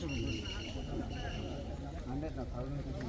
শুরু করি হান্ড্রেড না থাউজেন্ড থেকে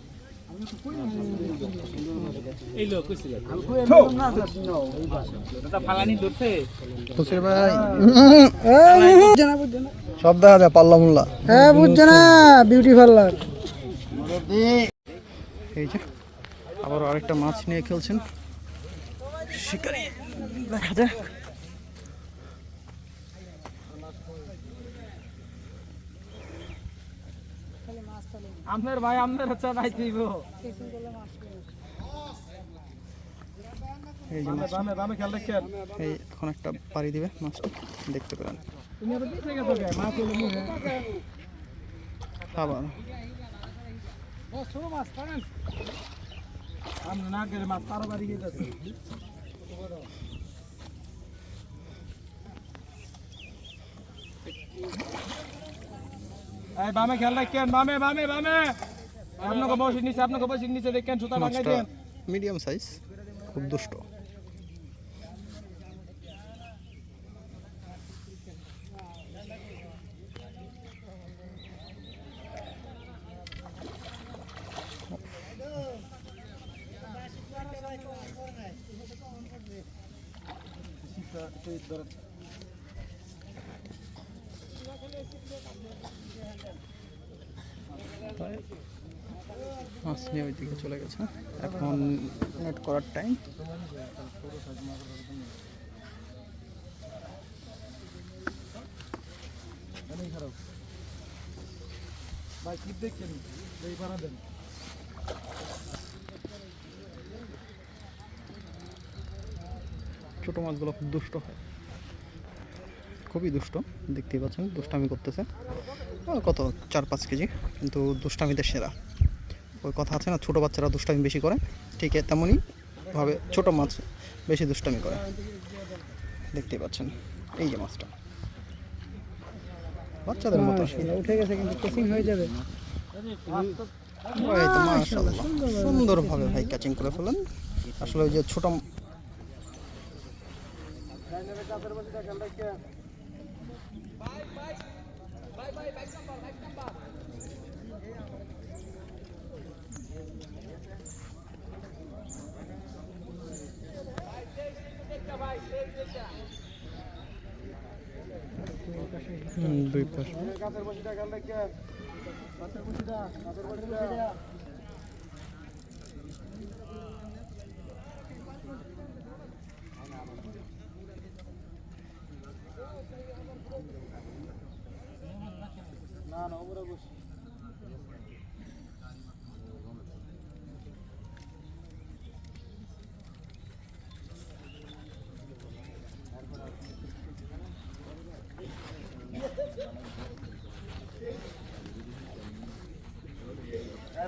সব দেখা যায় পাল্লা মুল্লা। হ্যাঁ বুঝছে না? Beauty parlour. এই যে আবার আরেকটা মাছ নিয়ে খেলছেন। শিকারি। দেখা যাক। আপনার ভাই আপনার হচ্ছে ভাই দিব। এই যে মাছ। দামে দামে খেয়াল রাখেন। এই এখন একটা পাড়ি দিবে মাছটা দেখতে পেলেন তুমি আবার পিছিয়ে গেছো এই বামে খেয়াল রাখেন বামে বামে বামে। আপনাকে বসে নিচে আপনাকে বসে নিচে দেখেন সুতা ভাঙাই মাছটা দেন। মিডিয়াম সাইজ খুব দুষ্ট। মাছ নিয়ে ওই দিকে চলে গেছে। এখন নেট করার টাইম ভাই কি দেখছেন? এই বানা দেন। ছোট মাছগুলো খুব দুষ্ট হয়। খুবই দুষ্ট দেখতেই পাচ্ছেন দুষ্টামি করতেছে। কত? চার পাঁচ কেজি কিন্তু দুষ্টামিতে সেরা। ওই কথা আছে না ছোটো বাচ্চারা দুষ্টামি বেশি করে ঠিক তেমনই ভাবে ছোট মাছ বেশি দুষ্টামি করে। দেখতেই পাচ্ছেন এই যে মাছটা। বাচ্চাদের মতো। উঠে গেছে কিন্তু কোচিং হয়ে যাবে। সুন্দরভাবে ভাই ক্যাচিং করে ফেলেন। আসলে ওই যে ছোট দুই পাশে। বসিটা খেয়াল রাখেন গাছের বসিটা গাছের বসিটা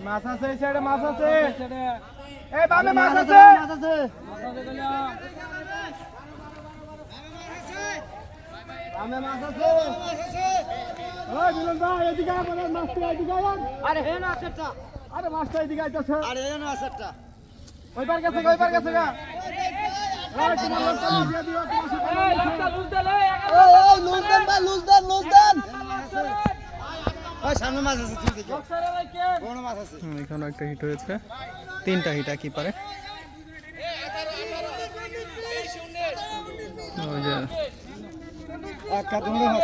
মাছ আছে সাইডে মাছ আছে। এই বামে মাছ আছে। মাছ আছে। মাছ বামে মাছ আছে ওই মিলন ভাই এদিকে আয় মাছটা এদিকে আয় আরে হে না সেটা আরে মাছটা এদিকে আইতাছে আরে হে না সেটা ওই পার গেছে ওই গেছে গা এই তোমার লোকটা দিয়ে দিও তোমার সাথে এই লোকটা লুজ দে লে ওই লুজ দেন ভাই লুজ দেন লুজ দেন ওই সামনে মাছ আছে মাছ আছে হুম, এখানেও একটা হিট হয়েছে তিনটা হিট কি পারে ওই যে একটা দুটো মাছ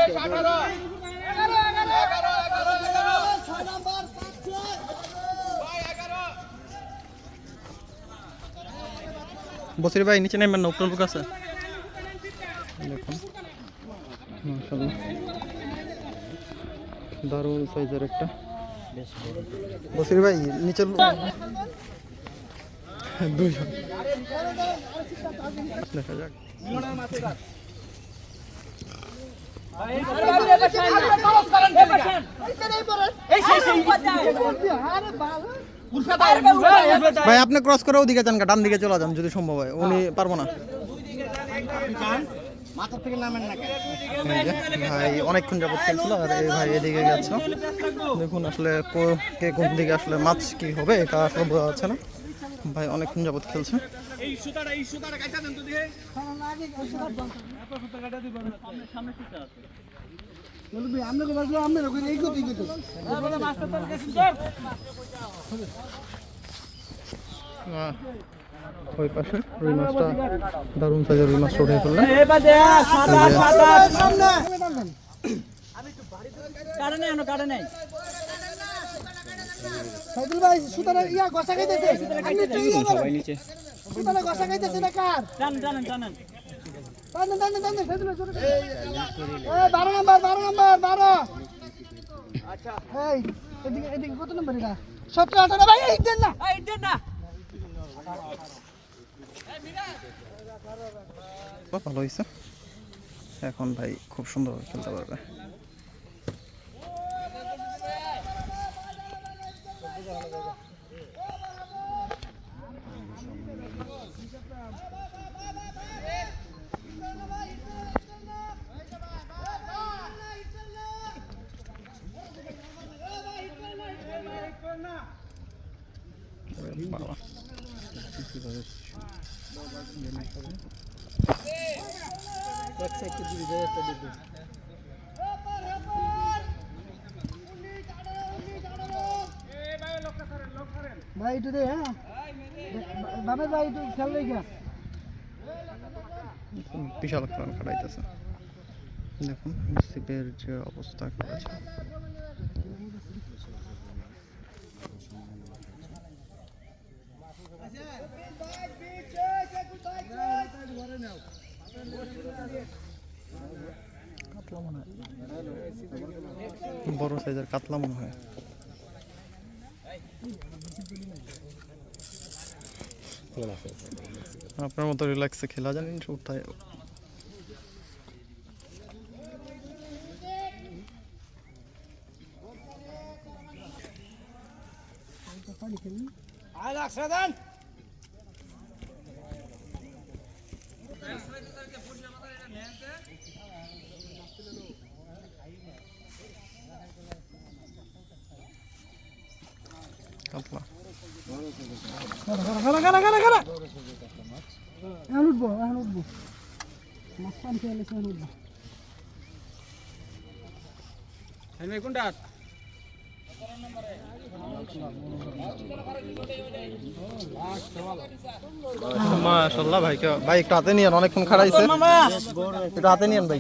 বসির ভাই, নিচে নেবেন না উপরে লোক আছে। দেখুন। মাশাল্লাহ দারুণ সাইজের একটা। বসির ভাই, নিচে লো- দুইজন। দেখা যাক। ভাই, আপনি ক্রস করে ওদিকে যান ডান দিকে চলে যান, যদি সম্ভব হয়। উনি পারব না। ভাই, অনেকক্ষণ যাবত খেলছিল, আর এই ভাই এদিকে গেছে। দেখুন আসলে কে কোন দিকে আসলে মাছ কি হবে, এটা আসলে বোঝা যাচ্ছে না। ভাই অনেকক্ষণ যাবত খেলছে। এই সুতাটা এই সুতাটা কাটা দেন তো দিহে আহ, ওই পাশে রুই মাছটা দারুণ সাইজের রুই মাছটা উঠে ফেললেন সাইদুল ভাই সুতারা ইয়া গসা খাইতেছে। ইয়া করেন। সুতারা গসা খাইতেছে না কার? টানেন টানেন টানেন। টানেন টানেন টানেন সাইদুল ভাই এই বারো নাম্বার বারো নাম্বার বারো। আচ্ছা। এই এদিকে এদিকে কত নাম্বার এটা? সতেরো আঠারো ভাই এই দেন না। এই দেন না। ভালো হয়েছে? এখন ভাই খুব সুন্দরভাবে খেলতে পারবে। Quer que você equilibre, Pedro? ভাই, একটু দে হ্যাঁ? বাবা ভাই, একটু খেয়াল রেখে বিশাল কারণ খাটাইতেছে দেখুন, সিপের যে অবস্থা হয় বড় সাইজের কাতলা মনে হয়। আপনার মতো রিল্যাক্সে খেলা জানেন সপ্তাহে আয় লাগছে দেন এখন উঠবো এখন উঠবো মাছ পান খেয়ে এখন উঠবো কোনটা মাশাল্লাহ ভাই ভাই একটু হাতে নিয়েন অনেকক্ষণ খাড়াইছে একটু হাতে নিয়েন ভাই।